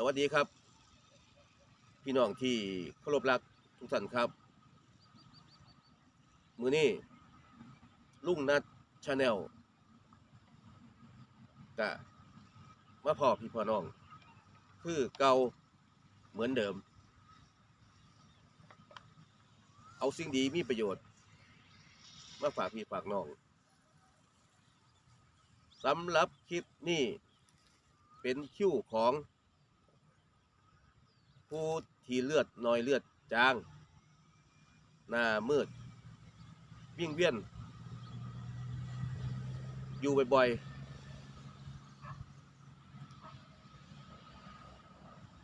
สวัสดีครับ พี่น้องที่เคารพรักทุกท่านครับ มือนี้ลุงนัดชาแนลกะมาพ่อพี่พ่อน้อง คือเก่าเหมือนเดิม เอาสิ่งดีมีประโยชน์ มาฝากพี่ฝากน้องสำหรับคลิปนี้เป็นคิวของ ผู้ที่เลือดน้อยเลือดจาง หน้ามืด วิ่งเวียน อยู่บ่อยๆ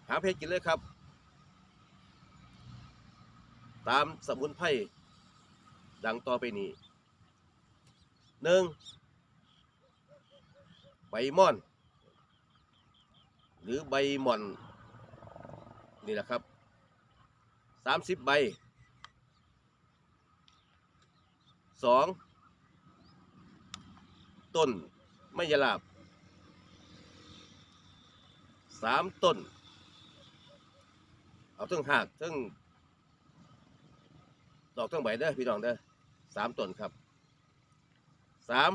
หาเพชรกินเลยครับ ตามสมุนไพรดังต่อไปนี้หนึ่งใบม่อน หรือใบหม่อน นี่แหละครับสามสิบใบสองต้นไม่ยาลาบสามต้น เอาทั้งหากทั้งดอกทั้งใบเด้อพี่น้องเด้อสามต้นครับสาม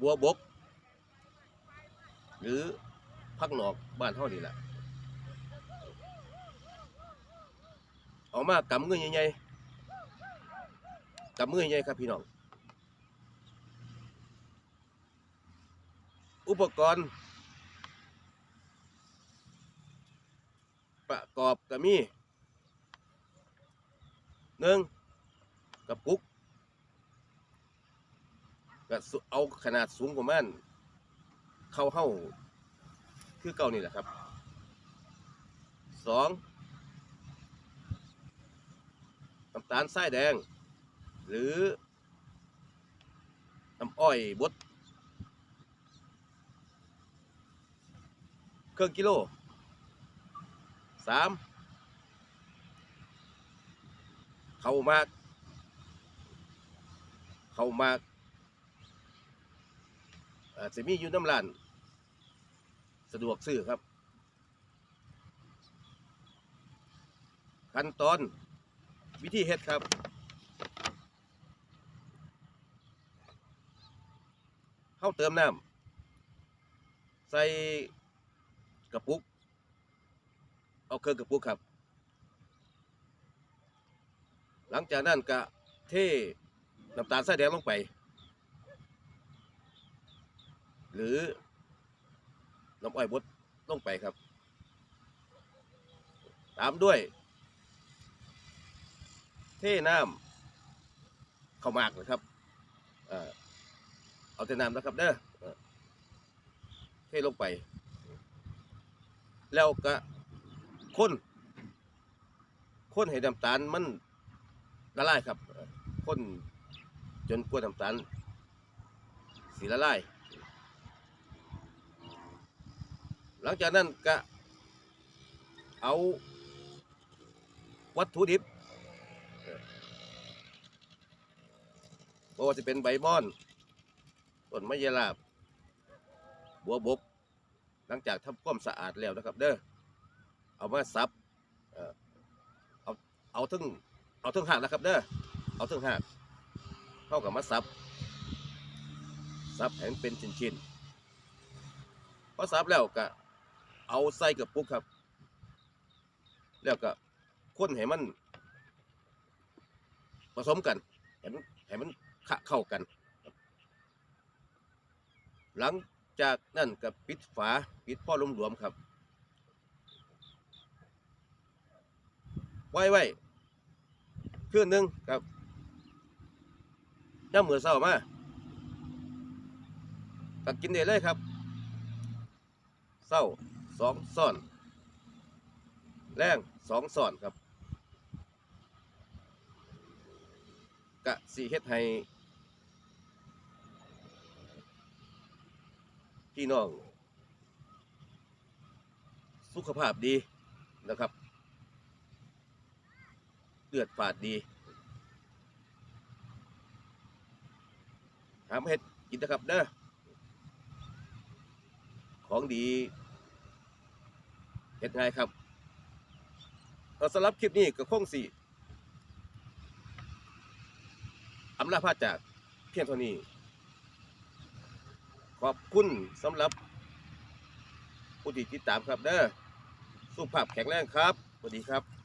บัวบก หรือ พักหนอกบ้านเท่านี่แหละออกมากำมือใหญ่ๆกำมือใหญ่ครับพี่น้อง อุปกรณ์ ประกอบก็มีหนึ่งกระปุกก็สุเอาขนาดสูงประมาณเข้าเฮ้า คือเก่านี่แหละครับสองน้ำตาลทรายแดง หรือน้ำอ้อยบดเครื่องกิโลสามเข้ามาก เข้ามากอาจจะมีอยู่น้ำลาน สะดวกซื้อครับขั้นตอนวิธีเฮ็ดครับเข้าเติมน้ำใส่กระปุก เอาเครื่องกระปุกครับ หลังจากนั้นก็เทน้ำตาลทรายแดงลงไป หรือ น้ำอ้อยบดลงไปครับ ตามด้วย เทน้ำเข้าวหมากนะครับเอ่อเอาแต่น้ำนะครับเด้อเอ่อเทลงไป แล้วก็คนคนให้น้ำตาลมันละลายครับเอ่อคนจนกว่าน้ำตาลสีละลาย ห ลังจากนั้นก็เอาวัตถุดิบเอ่อบ่ว่าจะเป็นใบม่อนต้นไม้ยลาบ บัวบก หลังจากทำความสะอาดแล้วนะครับ เด้อเอามาซับเอาเอาทึ่งเอาทึ่งหากนะครับ เด้อเอาทึ่งหากเข้ากับมาซับซับให้มันเป็นชิ้นๆพอซับแล้วก็ เอาใส่กับปุกครับ แล้วก็คนให้มันผสมกันให้มันให้มันเข้ากัน หลังจากนั้นก็ปิดฝาปิดพ่อหลวมๆครับ ไว้ไว้คืนหนึ่งครับย่ำมือเศร้ามาก็กินได้เลยครับเศร้า สองซ่อน แรงสองซ่อนครับ กะสีเฮ็ดให้พี่น้อง สุขภาพดีนะครับ เลือดฝาดดีหามเฮ็ดกินนะครับเด้อของดี เห็ดง่ายครับเอสำหรับคลิปนี้ก็คงสี่อำลาพาจากเพียงเท่านี้ ขอบคุณสำหรับผู้ที่ติดตามครับเด้อสุขภาพแข็งแรงครับสวัสดีครับ